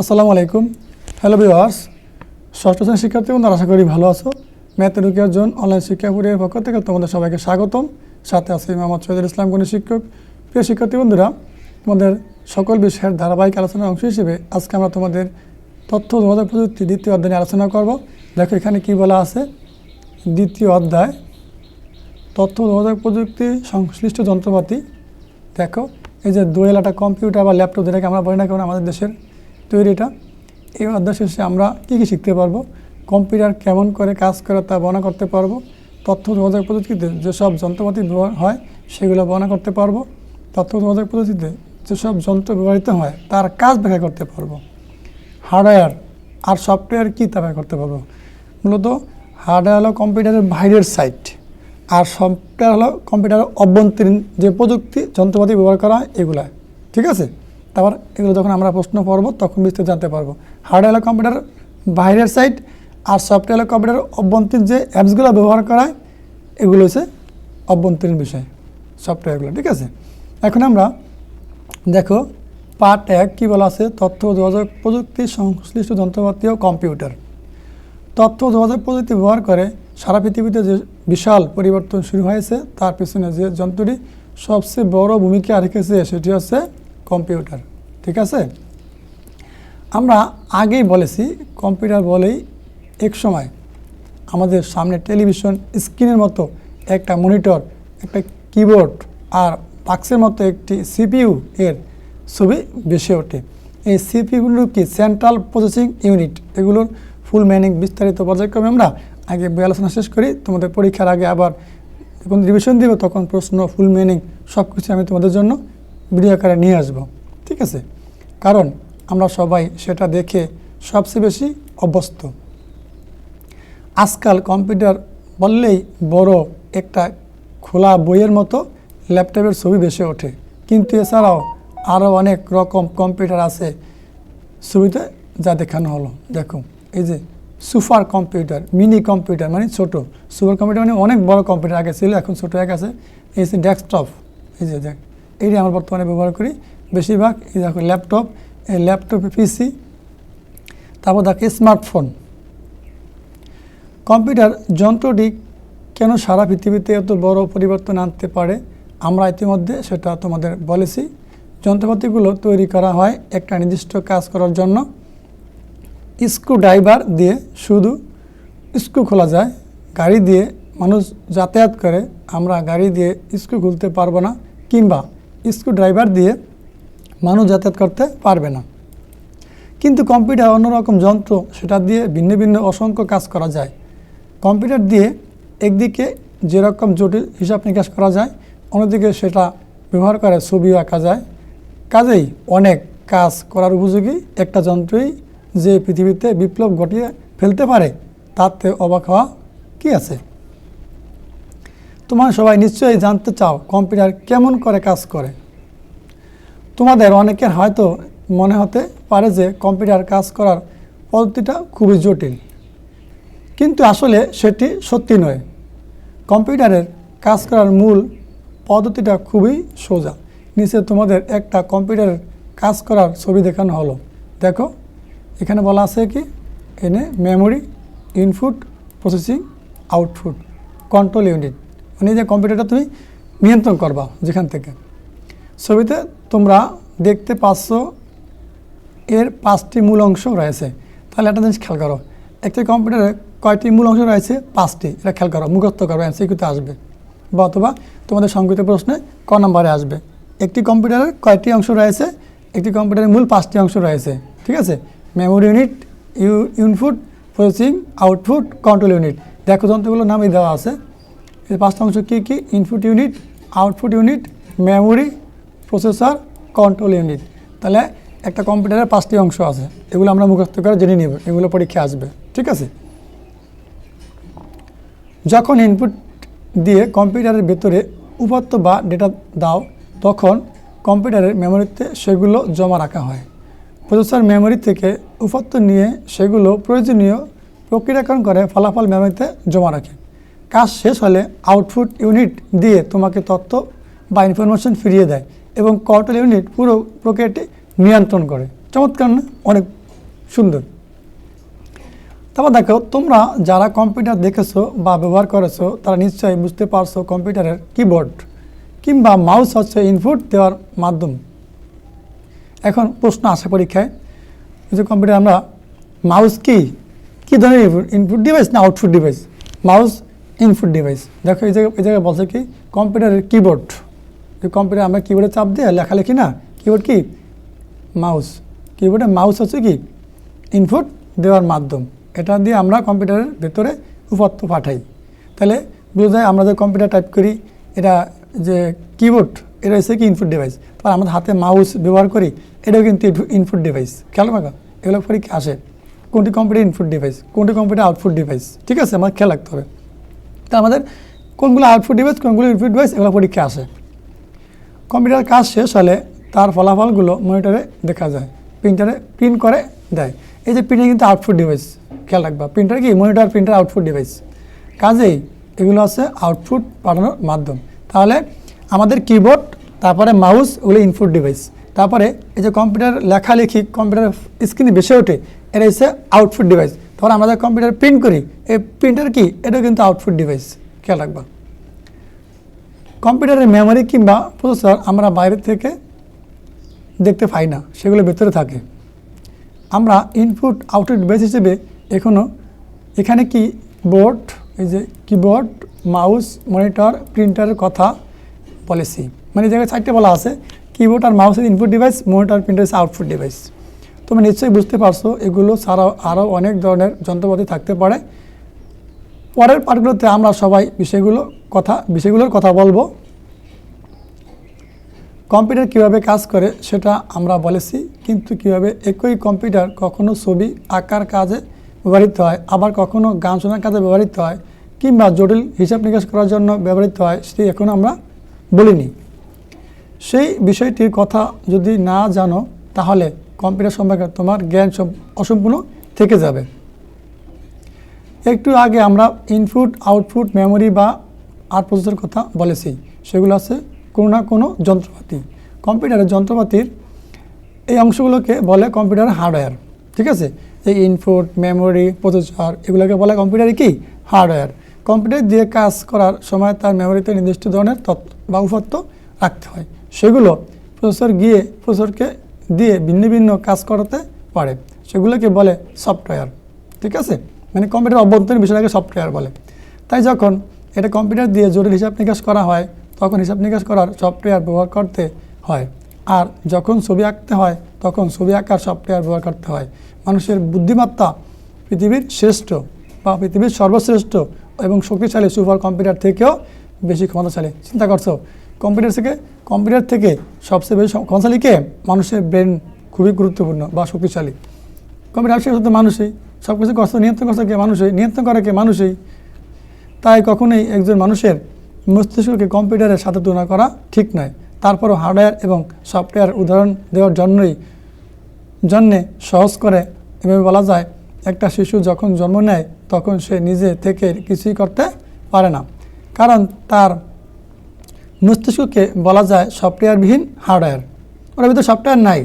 আসসালামু আলাইকুম। Hello viewers ষষ্ঠ শ্রেণির শিক্ষার্থী বন্ধুরা আশা করি ভালো আছো। ম্যাথ এডুকেয়ার জোন অনলাইন শিক্ষা বোর্ডের পক্ষ থেকে তোমাদের সবাইকে স্বাগতম। সাথে আছে মোহাম্মদ শহীদুল ইসলাম গণিত শিক্ষক। প্রিয় শিক্ষার্থী বন্ধুরা, তোমাদের সকল বিষয়ের ধারাবাহিক আলোচনার অংশ হিসেবে আজকে আমরা তোমাদের তথ্য, যোগাযোগ প্রযুক্তি দ্বিতীয় অধ্যায় আলোচনা করব। দেখো এখানে কি বলা আছে? দ্বিতীয় অধ্যায়, তথ্য, যোগাযোগ প্রযুক্তি সংশ্লিষ্ট যন্ত্রপাতি। দেখো, এই যে দোয়েল একটা কম্পিউটার বা ল্যাপটপ, যেটাকে আমরা বলি না কেন, আমাদের দেশের তৈরিটা এই অধ্যায় শেষে আমরা কী কী শিখতে পারব? কম্পিউটার কেমন করে কাজ করে তা বর্ণনা করতে পারব। তথ্য যোগাযোগ প্রযুক্তিতে যেসব যন্ত্রপাতি ব্যবহার হয়, সেগুলো বর্ণনা করতে পারব। তথ্য যোগাযোগ প্রযুক্তিতে যেসব যন্ত্র ব্যবহৃত হয়, তার কাজ ব্যাখ্যা করতে পারব। হার্ডওয়্যার আর সফটওয়্যার কী তা ব্যাখ্যা করতে পারব? মূলত হার্ডওয়্যার হলো কম্পিউটারের বাইরের সাইট, আর সফটওয়্যার হলো কম্পিউটারের অভ্যন্তরীণ যে প্রযুক্তি, যন্ত্রপাতি ব্যবহার করা হয়, এগুলা। ঠিক আছে? তারপর এগুলো যখন আমরা প্রশ্ন পড়ব, তখন বিস্তারিত জানতে পারব। হার্ডওয়্যার কম্পিউটার বাইরের সাইট আর সফটওয়্যার কম্পিউটার অভ্যন্তরীণ যে অ্যাপসগুলো ব্যবহার করা হয়, এগুলো হচ্ছে অভ্যন্তরীণ বিষয় সফটওয়্যারগুলো ঠিক আছে? এখন আমরা দেখো পার্ট এক কী বলা আছে? তথ্য, যোগাযোগ, প্রযুক্তি, সংশ্লিষ্ট যন্ত্রপাতি ও কম্পিউটার তথ্য, যোগাযোগ, প্রযুক্তি ব্যবহার করে সারা পৃথিবীতে যে বিশাল পরিবর্তন শুরু হয়েছে, তার পিছনে যে যন্ত্রটি সবচেয়ে বড় ভূমিকা রেখেছে, সেটি হচ্ছে কম্পিউটার, ঠিক আছে? আমরা আগেই বলেছি, কম্পিউটার বলেই এক সময় আমাদের সামনে টেলিভিশন স্ক্রিনের মতো একটা মনিটর, একটা কিবোর্ড আর বাক্সের মতো একটি সিপিইউ এর ছবি বেশি ওঠে। এই সিপিইউগুলো কি সেন্ট্রাল প্রসেসিং ইউনিট এগুলোর ফুল মিনিং বিস্তারিত পর্যায়ক্রমে আমরা আগে বই আলোচনা শেষ করি। তোমাদের পরীক্ষার আগে আবার যখন রিভিশন দিব, তখন প্রশ্ন ফুল মিনিং সব কিছু আমি তোমাদের জন্য ভিডিও আকারে নিয়ে আসব, ঠিক আছে? কারণ আমরা সবাই সেটা দেখে সবচেয়ে বেশি অভ্যস্ত। আজকাল কম্পিউটার বললেই বড় একটা খোলা বইয়ের মতো ল্যাপটপের ছবি বেশি ওঠে। কিন্তু এছাড়াও আরও অনেক রকম কম্পিউটার আছে ছবিতে যা দেখানো হলো। দেখো এই যে সুপার কম্পিউটার, মিনি কম্পিউটার মানে ছোট। সুপার কম্পিউটার মানে অনেক বড় কম্পিউটার, আগে ছিল, এখন ছোটো এক আছে এই যে ডেস্কটপ, এই যে দেখ এইটি আমরা বর্তমানে ব্যবহার করি। বেশিরভাগ, এই দেখো ল্যাপটপ এই ল্যাপটপ পিসি তারপর দেখো স্মার্টফোন কম্পিউটার যন্ত্রটি কেন সারা পৃথিবীতে এত বড় পরিবর্তন আনতে পারে? আমরা ইতিমধ্যে সেটা তোমাদের বলেছি। যন্ত্রপাতিগুলো তৈরি করা হয় একটা নির্দিষ্ট কাজ করার জন্য। স্ক্রু ড্রাইভার দিয়ে শুধু স্ক্রু খোলা যায়। গাড়ি দিয়ে মানুষ যাতায়াত করে। আমরা গাড়ি দিয়ে স্ক্রু খুলতে পারব না, কিংবা স্ক্রু ড্রাইভার দিয়ে মানুষ যাতায়াত করতে পারবে না। কিন্তু কম্পিউটার অন্যরকম যন্ত্র, সেটা দিয়ে ভিন্ন ভিন্ন অসংখ্য কাজ করা যায়। কম্পিউটার দিয়ে একদিকে যেরকম জটিল হিসাব নিকাশ করা যায়, অন্যদিকে সেটা ব্যবহার করে ছবিও আঁকা যায়। কাজেই অনেক কাজ করার উপযোগী একটা যন্ত্রই যে পৃথিবীতে বিপ্লব ঘটিয়ে ফেলতে পারে, তাতে অবাক হওয়া কী আছে? তোমার সবাই নিশ্চয়ই জানতে চাও কম্পিউটার কেমন করে কাজ করে। তোমাদের অনেকের হয়তো মনে হতে পারে যে কম্পিউটার কাজ করার পদ্ধতিটা খুবই জটিল। কিন্তু আসলে সেটি সত্যি নয়। কম্পিউটারের কাজ করার মূল পদ্ধতিটা খুবই সোজা। নিচে তোমাদের একটা কম্পিউটারের কাজ করার ছবি দেখানো হলো। দেখো, এখানে বলা আছে কি? এনে memory, input, processing, output, control unit. মানে যে কম্পিউটারটা তুমি নিয়ন্ত্রণ করবা যেখান থেকে। ছবিতে তোমরা দেখতে পাচ্ছ এর পাঁচটি মূল অংশ রয়েছে। তাহলে একটা জিনিস খেয়াল করো, একটি কম্পিউটারে কয়টি মূল অংশ রয়েছে? পাঁচটি, এটা খেয়াল করো, মুখস্থ করো, এমসিকিউতে আসবে বা অথবা তোমাদের সংক্ষিপ্ত প্রশ্নে ক নম্বরে আসবে। একটি কম্পিউটারের কয়টি অংশ রয়েছে? একটি কম্পিউটারের মূল পাঁচটি অংশ রয়েছে, ঠিক আছে? Memory unit, U, input, processing, output, control unit. দেখো যন্ত্রগুলোর নামই দেওয়া আছে। এই পাঁচটা অংশ কী কী? Input unit output unit memory processor control unit তাহলে একটা কম্পিউটারের পাঁচটি অংশ আছে, এগুলো আমরা মুখস্থ করে জেনে নেব, এগুলো পরীক্ষা আসবে, ঠিক আছে? যখন ইনপুট দিয়ে কম্পিউটারের ভেতরে উপাত্ত বা ডেটা দাও, তখন কম্পিউটারের মেমোরিতে সেগুলো জমা রাখা হয়। প্রসেসর মেমোরি থেকে উপাত্ত নিয়ে সেগুলো প্রয়োজনীয় প্রক্রিয়াকরণ করে ফলাফল মেমোরিতে জমা রাখে। কাজ শেষ হলে আউটপুট ইউনিট দিয়ে তোমাকে তথ্য বা ইনফরমেশন ফিরিয়ে দেয় এবং কন্ট্রোল ইউনিট পুরো প্রক্রিয়াটি নিয়ন্ত্রণ করে। চমৎকার না? অনেক সুন্দর। তারপর দেখো, তোমরা যারা কম্পিউটার দেখেছ বা ব্যবহার করেছ, তারা নিশ্চয়ই বুঝতে পারছ কম্পিউটারের কিবোর্ড কিংবা মাউস হচ্ছে ইনপুট দেওয়ার মাধ্যম। এখন প্রশ্ন আসে পরীক্ষায় যে কম্পিউটার আমরা মাউস কি? কী ধরনের ইনপুট ডিভাইস না output device mouse input device দেখো এই জায়গায় এই জায়গায় বলছে কি কম্পিউটারের কিবোর্ড কম্পিউটার আমরা কিবোর্ডে চাপ দিয়ে লেখালেখি না? কিবোর্ড কি? মাউস কিবোর্ডে মাউস হচ্ছে কি? ইনপুট দেওয়ার মাধ্যম। এটা দিয়ে আমরা কম্পিউটারের ভেতরে উপাত্ত পাঠাই। তাহলে বোঝা যায় আমরা যে কম্পিউটার টাইপ করি, এটা যে কিবোর্ড এটা হচ্ছে কি ইনপুট ডিভাইস তারপর আমাদের হাতে মাউস ব্যবহার করি, এটাও কিন্তু ইনপুট ডিভাইস খেয়াল রাখা, এগুলো পরীক্ষা আসে। কোনটি কম্পিউটার ইনপুট ডিভাইস কোনটি কম্পিউটার আউটপুট ডিভাইস ঠিক আছে, আমার খেয়াল রাখতে হবে। তা আমাদের কোনগুলো আউটপুট ডিভাইস কোনগুলো ইনপুট ডিভাইস এগুলো পরীক্ষা আসে কম্পিউটার কাজ শেষ হলে তার ফলাফলগুলো মনিটরে দেখা যায় প্রিন্টারে প্রিন্ট করে দেয়। এই যে প্রিন্টার কিন্তু আউটপুট ডিভাইস খেয়াল রাখবা। প্রিন্টার কি? মনিটর প্রিন্টার আউটপুট ডিভাইস কাজেই এগুলো আছে আউটপুট পাঠানোর মাধ্যম। তাহলে আমাদের কিবোর্ড তারপরে মাউস ওগুলো ইনপুট ডিভাইস তারপরে এই যে কম্পিউটার লেখালেখি কম্পিউটার স্ক্রিনে বেসে ওঠে এটা হচ্ছে আউটপুট ডিভাইস তারপরে আমাদের কম্পিউটার প্রিন্ট করি, এই প্রিন্টার কি? এটা কিন্তু আউটপুট ডিভাইস খেয়াল রাখবা। কম্পিউটারের মেমোরি কিংবা প্রসেসর আমরা বাইরে থেকে দেখতে পাই না, সেগুলো ভেতরে থাকে। আমরা ইনপুট আউটপুট ডিভাইস হিসেবে এখনও এখানে কি বোর্ড এই যে কিবোর্ড মাউস মনিটর প্রিন্টারের কথা বলেছি। মানে জায়গায় চারটে বলা আছে কিবোর্ড আর মাউসের input device monitor printer output device তুমি নিশ্চয়ই বুঝতে পারছ, এগুলো ছাড়াও আরও অনেক ধরনের যন্ত্রপাতি থাকতে পারে। পরের পাঠগুলোতে আমরা সবাই বিষয়গুলো কথা, বিষয়গুলোর কথা বলব। কম্পিউটার কীভাবে কাজ করে সেটা আমরা বলেছি, কিন্তু কীভাবে একই কম্পিউটার কখনো ছবি আঁকার কাজে ব্যবহৃত হয়, আবার কখনো গান শোনার কাজে ব্যবহৃত হয়, কিংবা জটিল হিসাব নিকাশ করার জন্য ব্যবহৃত হয়, সেটি এখনও আমরা বলিনি। সেই বিষয়টির কথা যদি না জানো, তাহলে কম্পিউটার সম্পর্কে তোমার জ্ঞান সব অসম্পূর্ণ থেকে যাবে। একটু আগে আমরা ইনপুট আউটপুট মেমোরি বা আর প্রসেসের কথা বলেছি। সেগুলো আছে কোনো না কোনো যন্ত্রপাতি। কম্পিউটারের যন্ত্রপাতির এই অংশগুলোকে বলে কম্পিউটার হার্ডওয়্যার। ঠিক আছে? এই ইনপুট মেমোরি প্রসেসর এগুলোকে বলে কম্পিউটারে কি? হার্ডওয়্যার। কম্পিউটার দিয়ে কাজ করার সময় তার মেমোরিতে নির্দিষ্ট ধরনের তথ্য বা উপাত্ত রাখতে হয়। সেগুলো প্রসেসর গিয়ে প্রসেসরকে দিয়ে ভিন্ন ভিন্ন কাজ করাতে পারে। সেগুলোকে বলে সফটওয়্যার ঠিক আছে? মানে কম্পিউটার অভ্যন্তরীণ বিষয়টাকে সফটওয়্যার বলে। তাই যখন এটা কম্পিউটার দিয়ে জটিল হিসাব নিকাশ করা হয়, তখন হিসাব নিকাশ করার সফটওয়্যার ব্যবহার করতে হয়। আর যখন ছবি আঁকতে হয়, তখন ছবি আঁকার সফটওয়্যার ব্যবহার করতে হয়। মানুষের বুদ্ধিমত্তা পৃথিবীর শ্রেষ্ঠ বা পৃথিবীর সর্বশ্রেষ্ঠ এবং শক্তিশালী সুপার কম্পিউটার থেকেও বেশি ক্ষমতাশালী। চিন্তা করছ? কম্পিউটার থেকে কম্পিউটার থেকে সবচেয়ে বেশি ক্ষমতাশালী কে মানুষের ব্রেন খুবই গুরুত্বপূর্ণ বা শক্তিশালী। কম্পিউটার শেষ হতে মানুষই সব কিছু কষ্ট নিয়ন্ত্রণ করছে কে মানুষই, নিয়ন্ত্রণ করে কে মানুষই। তাই কখনোই একজন মানুষের মস্তিষ্ককে কম্পিউটারের সাথে তুলনা করা ঠিক নয়। তারপরও হার্ডওয়্যার এবং সফটওয়্যার উদাহরণ দেওয়ার জন্যই, জন্যে সহজ করে এভাবে বলা যায়, একটা শিশু যখন জন্ম নেয়, তখন সে নিজে থেকে কিছুই করতে পারে না। কারণ তার মস্তিষ্ককে বলা যায় সফটওয়্যারবিহীন হার্ডওয়্যার। ওর ভিতরে সফটওয়্যার নাই।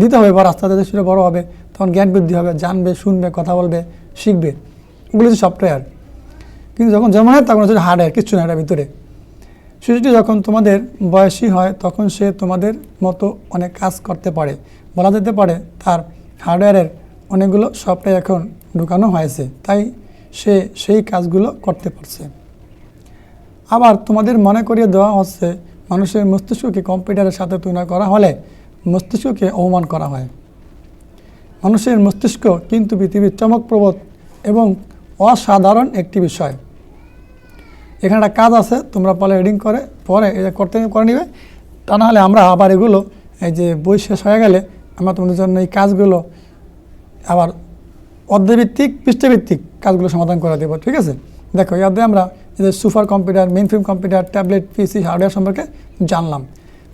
দিতে হবে বা আস্তে আস্তে সেটা বড় হবে, তখন জ্ঞান বৃদ্ধি হবে, জানবে, শুনবে, কথা বলবে, শিখবে। ওগুলো হচ্ছে সফটওয়্যার। কিন্তু যখন জন্ম নেয় তখন হচ্ছে হার্ডওয়্যার, কিচ্ছু না এটার ভিতরে। শিশুটি যখন তোমাদের বয়সী হয় তখন সে তোমাদের মতো অনেক কাজ করতে পারে। বলা যেতে পারে তার হার্ডওয়্যারের অনেকগুলো সফটওয়্যার এখন ঢুকানো হয়েছে, তাই সে সেই কাজগুলো করতে পারছে। আবার তোমাদের মনে করিয়ে দেওয়া হচ্ছে, মানুষের মস্তিষ্ককে কম্পিউটারের সাথে তুলনা করা হলে মস্তিষ্ককে অপমান করা হয়। মানুষের মস্তিষ্ক কিন্তু পৃথিবীর চমকপ্রবদ এবং অসাধারণ একটি বিষয়। এখানে একটা কাজ আছে, তোমরা পরে রিডিং করে, পরে এটা করতে করে নিবে। তা নাহলে আমরা আবার এগুলো, এই যে বই শেষ হয়ে গেলে আমরা তোমাদের জন্য এই কাজগুলো আবার অধ্যায়ভিত্তিক পৃষ্ঠভিত্তিক কাজগুলো সমাধান করে দেবো, ঠিক আছে? দেখো, এই আমরা যে supercomputer mainframe computer tablet PC hardware সম্পর্কে জানলাম।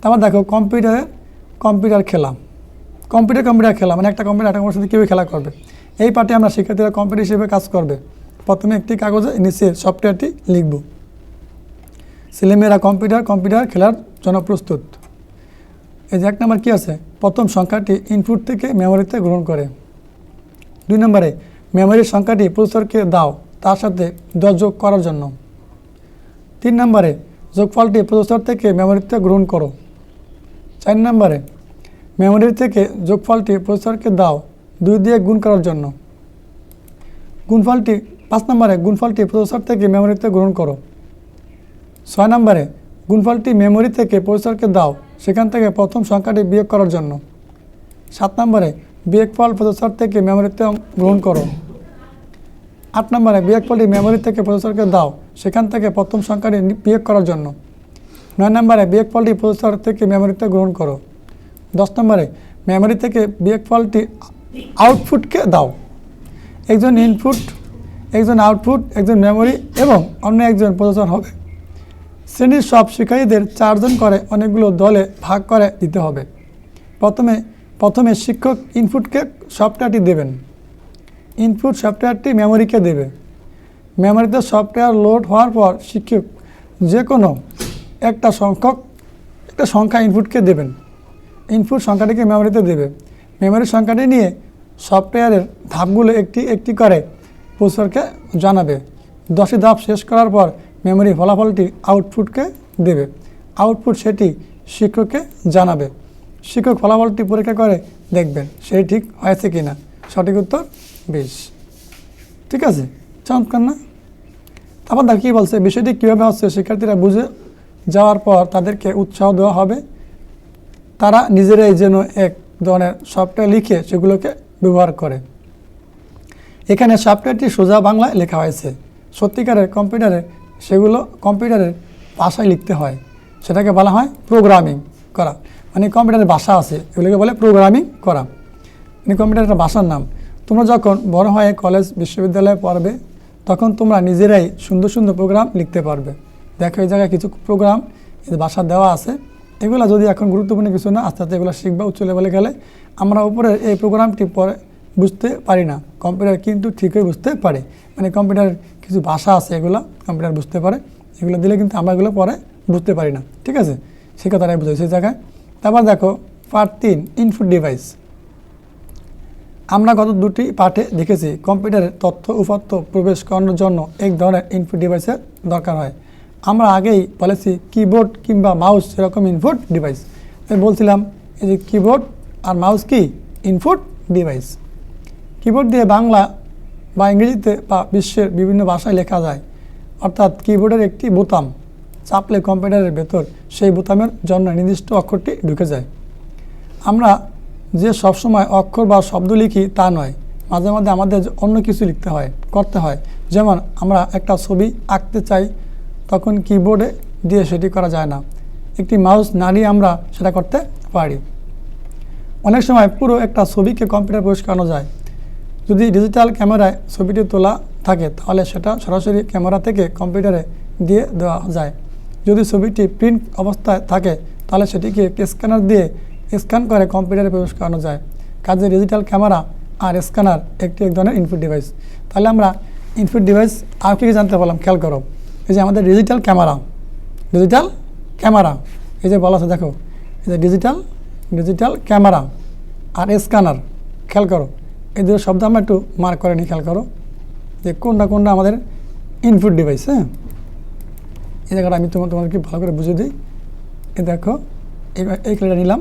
তারপর দেখো, কম্পিউটারে কম্পিউটার খেলা। কম্পিউটার কম্পিউটার খেলা মানে একটা কম্পিউটার একটা কম্পিউটার সাথে কীভাবে খেলা করবে? এই পার্টে আমরা শিক্ষার্থীরা কম্পিউটার হিসেবে কাজ করবে। প্রথমে একটি কাগজে নিচে সফটওয়্যারটি লিখব। ছেলেমেয়েরা কম্পিউটার কম্পিউটার খেলার জন্য প্রস্তুত। এই যে এক নাম্বার কী আছে? প্রথম সংখ্যাটি ইনপুট থেকে মেমোরিতে গ্রহণ করে। দুই নম্বরে মেমোরির সংখ্যাটি প্রসেসরকে দাও, তার সাথে যোগ করার জন্য। তিন নম্বরে, যোগফলটি প্রসেসর থেকে মেমোরিতে গ্রহণ করো। চার নম্বরে, মেমোরি থেকে যোগফলটি প্রসেসরকে দাও দুই দিয়ে গুণ করার জন্য। গুণফলটি, পাঁচ নম্বরে, গুণফলটি প্রসেসর থেকে মেমোরিতে গ্রহণ করো। ছয় নম্বরে, গুণফলটি মেমোরি থেকে প্রসেসরকে দাও সেখান থেকে প্রথম সংখ্যাটি বিয়োগ করার জন্য। সাত নম্বরে, বিয়োগফল প্রসেসর থেকে মেমোরিতে গ্রহণ করো। আট নম্বরে বিয়োগফলটি মেমোরি থেকে প্রসেসরকে দাও, সেখান থেকে প্রথম সংখ্যাটি বিয়োগ করার জন্য। নয় নম্বরে বিয়োগফলটি প্রসেসর থেকে মেমোরিতে গ্রহণ করো। দশ নম্বরে মেমোরি থেকে বিয়োগফলটি আউটপুটকে দাও। একজন ইনপুট, একজন আউটপুট, একজন মেমোরি এবং অন্য একজন প্রসেসর হবে। শ্রেণির সব শিক্ষার্থীদের চারজন করে অনেকগুলো দলে ভাগ করে দিতে হবে। প্রথমে প্রথমে শিক্ষক ইনপুটকে সফটওয়্যারটি দেবেন। ইনপুট সফটওয়্যারটি মেমোরিকে দেবে। মেমোরিতে সফটওয়্যার লোড হওয়ার পর শিক্ষক যে কোনো একটা সংখ্যক, একটা সংখ্যা ইনপুটকে দেবেন। ইনপুট সংখ্যাটিকে মেমোরিতে দেবে। মেমোরি সংখ্যাটি নিয়ে সফটওয়্যারের ধাপগুলো একটি একটি করে প্রসেসরকে জানাবে। দশটি ধাপ শেষ করার পর মেমোরি ফলাফলটি আউটপুটকে দেবে। আউটপুট সেটি শিক্ষককে জানাবে। শিক্ষক ফলাফলটি পরীক্ষা করে দেখবেন সেই ঠিক হয়েছে কি না সঠিক উত্তর, বেশ। ঠিক আছে, চমৎকার না? তারপর দেখো কী বলছে, বিষয়টি কীভাবে হচ্ছে, শিক্ষার্থীরা বুঝে যাওয়ার পর তাদেরকে উৎসাহ দেওয়া হবে। তারা নিজেরাই যেন এক ধরনের সফটওয়্যার লিখে সেগুলোকে ব্যবহার করে। এখানে সফটওয়্যারটি সোজা বাংলায় লেখা হয়েছে। সত্যিকারের কম্পিউটারে সেগুলো কম্পিউটারের ভাষায় লিখতে হয়। সেটাকে বলা হয় প্রোগ্রামিং করা। মানে কম্পিউটারের ভাষা আছে, এগুলোকে বলে প্রোগ্রামিং করা। মানে কম্পিউটার একটা ভাষার নাম। তোমরা যখন বড় হয়ে কলেজ, বিশ্ববিদ্যালয়ে পড়বে, তখন তোমরা নিজেরাই সুন্দর সুন্দর প্রোগ্রাম লিখতে পারবে। দেখো এই জায়গায় কিছু প্রোগ্রাম ভাষা দেওয়া আছে, এগুলো যদি এখন গুরুত্বপূর্ণ কিছু না, আস্তে আস্তে এগুলো শিখবা, উচ্চ লেভেলে গেলে আমরা উপরে এই প্রোগ্রামটি পরে বুঝতে পারি না। কম্পিউটার কিন্তু ঠিকই বুঝতে পারে। মানে কম্পিউটারের কিছু ভাষা আছে এগুলো, কম্পিউটার বুঝতে পারে। এগুলো দিলে কিন্তু আমরা এগুলো পরে বুঝতে পারি না। ঠিক আছে? সে কথাটাই বুঝাই সেই জায়গায়। তারপর দেখো পার্ট তিন ইনপুট ডিভাইস আমরা গত দুটি পাঠে দেখেছি কম্পিউটারে তথ্য উপাত্ত প্রবেশ করানোর জন্য এক ধরনের ইনপুট ডিভাইসের দরকার হয়। আমরা আগেই বলেছি কিবোর্ড কিংবা মাউস সেরকম ইনপুট ডিভাইস আমি বলছিলাম, এই যে কিবোর্ড আর মাউস কি? ইনপুট ডিভাইস কিবোর্ড দিয়ে বাংলা বা ইংরেজিতে বা বিশ্বের বিভিন্ন ভাষায় লেখা যায়। অর্থাৎ কিবোর্ডের একটি বোতাম চাপলে কম্পিউটারের ভেতর সেই বোতামের জন্য নির্দিষ্ট অক্ষরটি ঢুকে যায়। আমরা যে সবসময় অক্ষর বা শব্দ লিখি তা নয়। মাঝে মাঝে আমাদের অন্য কিছু লিখতে হয়, করতে হয়। যেমন আমরা একটা ছবি আঁকতে চাই, তখন কিবোর্ডে দিয়ে সেটি করা যায় না। একটি মাউস নাড়িয়ে আমরা সেটা করতে পারি। অনেক সময় পুরো একটা ছবিকে কম্পিউটার প্রবেশ করানো যায়। যদি ডিজিটাল ক্যামেরায় ছবিটি তোলা থাকে, তাহলে সেটা সরাসরি ক্যামেরা থেকে কম্পিউটারে দিয়ে দেওয়া যায়। যদি ছবিটি প্রিন্ট অবস্থায় থাকে, তাহলে সেটিকে স্ক্যানার দিয়ে স্ক্যান করে কম্পিউটারে প্রবেশ করানো যায়। কাজে ডিজিটাল ক্যামেরা আর স্ক্যানার একটি এক ধরনের ইনপুট ডিভাইস তাহলে আমরা ইনপুট ডিভাইস আর কি জানতে পারলাম, খেয়াল করো। এই যে আমাদের ডিজিটাল ক্যামেরা ডিজিটাল ক্যামেরা এই যে বলা আছে, দেখো, এই যে ডিজিটাল ডিজিটাল ক্যামেরা আর স্ক্যানার খেয়াল করো। এই দুটো শব্দ আমরা একটু মার্ক করে নিই, খেয়াল করো। যে কোনটা কোনটা আমাদের ইনপুট ডিভাইস হ্যাঁ? এই জায়গাটা আমি তোমার তোমাদেরকে ভালো করে বুঝে দিই। এই দেখো এই খেলাটা নিলাম।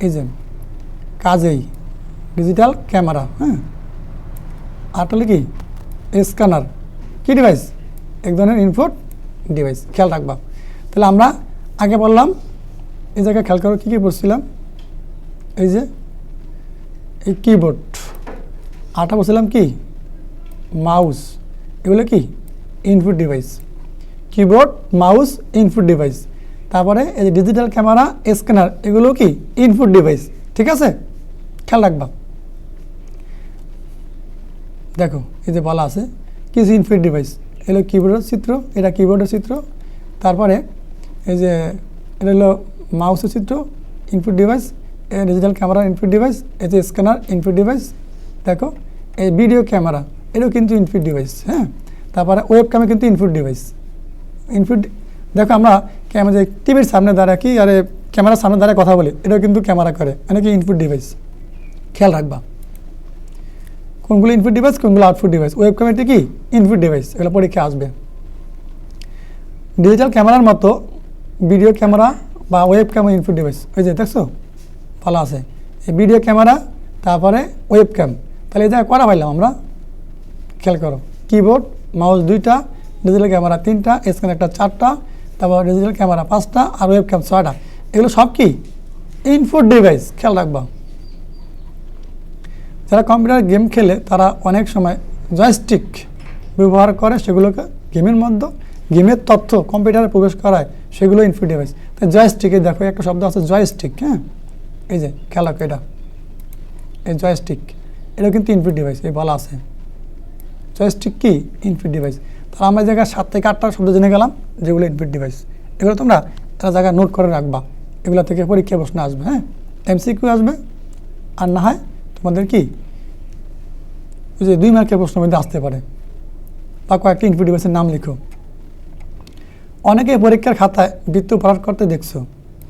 এই যে, কাজেই ডিজিটাল ক্যামেরা হ্যাঁ? আরটা হলো কি? স্ক্যানার কী ডিভাইস এক ধরনের ইনপুট ডিভাইস খেয়াল রাখবা। তাহলে আমরা আগে বললাম, এই জায়গায় খেয়াল করো, কী কী পড়ছিলাম এই যে, এই কিবোর্ড আটা বলছিলাম কি? মাউস এগুলো কি? Input device keyboard mouse input device তারপরে এই যে ডিজিটাল ক্যামেরা স্ক্যানার এগুলো কি? ইনপুট ডিভাইস ঠিক আছে? খেয়াল রাখবা। দেখো, এই যে বলা আছে, কিছু ইনপুট ডিভাইস এগুলো কিবোর্ডের চিত্র, এটা কিবোর্ডের চিত্র, তারপরে এই যে এটা হলো মাউসের চিত্র input device digital camera input device এই যে স্ক্যানার ইনপুট ডিভাইস দেখো, এই ভিডিও ক্যামেরা এটাও কিন্তু ইনপুট ডিভাইস হ্যাঁ? তারপরে ওয়েব ক্যামেরা কিন্তু ইনপুট ডিভাইস ইনপুট দেখো আমরা ক্যামেরা টিভির সামনে দাঁড়া কি, আরে ক্যামেরার সামনে দাঁড়ায় কথা বলি, এটাও কিন্তু ক্যামেরা করে মানে কি ইনপুট ডিভাইস খেয়াল রাখবা। কোনগুলো ইনপুট ডিভাইস কোনগুলো আউটপুট ডিভাইস ওয়েব ক্যামেরাটি কি? ইনপুট ডিভাইস এগুলো পরীক্ষা আসবে। ডিজিটাল ক্যামেরার মতো ভিডিও ক্যামেরা বা ওয়েব ক্যামেরা ইনপুট ডিভাইস ওই যে, দেখছ? ভালো আছে। এই ভিডিও ক্যামেরা, তারপরে ওয়েব ক্যাম তাহলে এটা করা পাইলাম আমরা। খেয়াল করো। কিবোর্ড মাউস দুইটা ডিজিটাল ক্যামেরা তিনটা স্ক্যান একটা চারটা তারপর ডিজিটাল ক্যামেরা পাঁচটা আর ওয়েব ক্যাম ছয়টা। এগুলো সব কি? ইনপুট ডিভাইস খেয়াল রাখবা। যারা কম্পিউটার গেম খেলে, তারা অনেক সময় জয়স্টিক ব্যবহার করে, সেগুলোকে গেমের মধ্যে গেমের তথ্য কম্পিউটারে প্রবেশ করায়, সেগুলো ইনপুট ডিভাইস তাই জয়স্টিকে দেখো, একটা শব্দ আছে জয়স্টিক হ্যাঁ? এই যে খেলা এটা। এই জয়স্টিক এটা কিন্তু ইনপুট ডিভাইস এই বলা আছে। জয়স্টিক কি? ইনপুট ডিভাইস তাহলে আমরা জায়গায় সাত থেকে আটটা শব্দ জেনে গেলাম, যেগুলো ইনপুট ডিভাইস এগুলো তোমরা একটা জায়গায় নোট করে রাখবা। এগুলো থেকে পরীক্ষা প্রশ্ন আসবে হ্যাঁ? এমসিকিউ আসবে, আর না হয় তোমাদের কি? ওই যে দুই মার্কের প্রশ্ন মধ্যে আসতে পারে। বা কয়েকটা ইনপুট ডিভাইসের নাম লিখো। অনেকে পরীক্ষার খাতায় বৃত্ত ভরাট করতে দেখছ,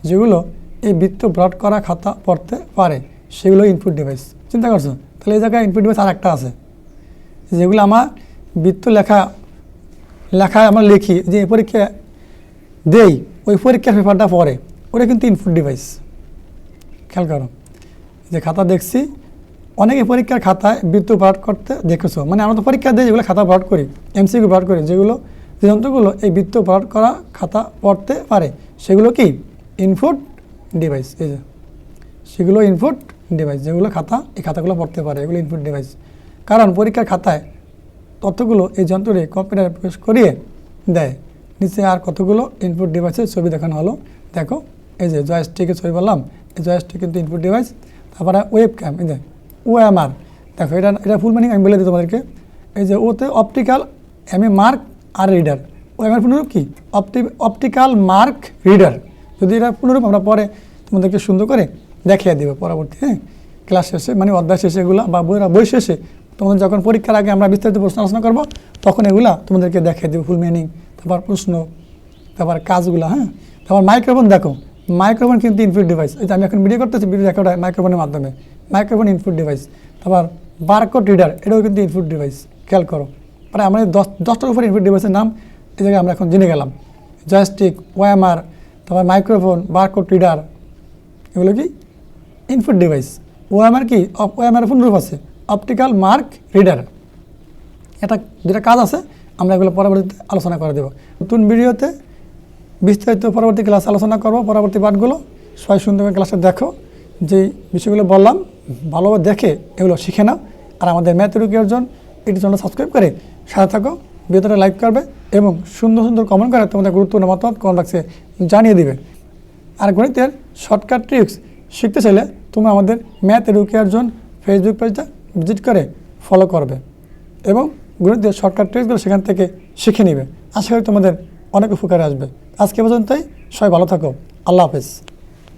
যেগুলো এই বৃত্ত ভরাট করা খাতা পড়তে পারে, সেগুলো ইনপুট ডিভাইস চিন্তা করছ? তাহলে এই জায়গায় ইনপুট ডিভাইস আর একটা আছে। যেগুলো আমার বৃত্ত লেখা লেখায় আমরা লিখি যে পরীক্ষা দেই, ওই পরীক্ষার পেপারটা পড়ে। ওটা কিন্তু ইনপুট ডিভাইস খেয়াল করো। যে খাতা দেখছি, অনেকে পরীক্ষার খাতায় বৃত্ত ভরাট করতে দেখেছ। মানে আমরা তো পরীক্ষা দিই যেগুলো খাতা ভরাট করি এমসিকিউ ভরাট করি, যেগুলো যে যন্ত্রগুলো এই বৃত্ত ভরাট করা খাতা পড়তে পারে, সেগুলো কি? ইনপুট ডিভাইস এই যে। সেগুলো ইনপুট ডিভাইস যেগুলো খাতা, এই খাতাগুলো পড়তে পারে, এগুলো ইনপুট ডিভাইস কারণ পরীক্ষার খাতায় তথ্যগুলো এই যন্ত্রে কম্পিউটারে প্রবেশ করিয়ে দেয়? নিচে আর কতগুলো ইনপুট ডিভাইসের ছবি দেখানো হলো? দেখো, এই যে জয়স্টিকের ছবি বললাম, এই জয়স্টিক কিন্তু ইনপুট ডিভাইস তারপরে ওয়েব ক্যাম এই যে ওএমআর দেখো, এটা এটা ফুল মিনিং আমি বলে দিই তোমাদেরকে। এই যে ওতে optical M A mark R reader OMR পুনরূপ কি? অপটি অপটিক্যাল মার্ক রিডার যদি এটা পুনরূপ আমরা পরে তোমাদেরকে সুন্দর করে দেখিয়ে দেবো পরবর্তী হ্যাঁ? ক্লাস শেষে মানে অধ্যায় শেষে এগুলো বা বই শেষে তোমাদের যখন পরীক্ষার আগে আমরা বিস্তারিত প্রশ্ন আলোচনা করব, তখন এগুলা তোমাদেরকে দেখিয়ে দেবো ফুল মিনিং তারপর প্রশ্ন, তারপর কাজগুলো হ্যাঁ? তারপর মাইক্রোফোন দেখো মাইক্রোফোন কিন্তু ইনপুট ডিভাইস এই আমি এখন ভিডিও করতেছি ভিডিও হয় মাইক্রোফোনের মাধ্যমে মাইক্রোফোন ইনপুট ডিভাইস তারপর বারকোড রিডার এটাও কিন্তু ইনপুট ডিভাইস খেয়াল করো মানে এই দশ, দশটার উপরে ইনপুট ডিভাইসের নাম, এই জায়গায় আমরা এখন জেনে গেলাম জয়স্টিক ওয়ামার তারপর মাইক্রোফোন বারকোড রিডার এগুলো কি? ইনপুট ডিভাইস ওএমআর কি? ওএমআর রূপ আছে অপটিক্যাল মার্ক রিডার এটা যেটা কাজ আছে, আমরা এগুলো পরবর্তীতে আলোচনা করে দেবো। নতুন ভিডিওতে বিস্তারিত পরবর্তী ক্লাস আলোচনা করব। পরবর্তী পাঠগুলো সবাই সুন্দর ক্লাসে দেখো, যেই বিষয়গুলো বললাম ভালোভাবে দেখে এগুলো শিখে নাও। আর আমাদের ম্যাথ রুকি অর্জন এটি জন্য সাবস্ক্রাইব করে সাথে থাকো ভিডিওটা লাইক করবে এবং সুন্দর সুন্দর কমেন্ট করে তোমাদের গুরুত্বপূর্ণ মতামত কমেন্ট বক্সে জানিয়ে দিবে। আর গণিতের শর্টকাট ট্রিক্স শিখতে চাইলে তুমি আমাদের ম্যাথ এডুকেশন ফেসবুক পেজটা ভিজিট করে ফলো করবে এবং গুরুত্ব শর্টকাট ট্রিক্সগুলো সেখান থেকে শিখে নেবে। আশা করি তোমাদের অনেক উপকারে আসবে। আজকে পর্যন্তই, সবাই ভালো থাকো। আল্লাহ হাফেজ।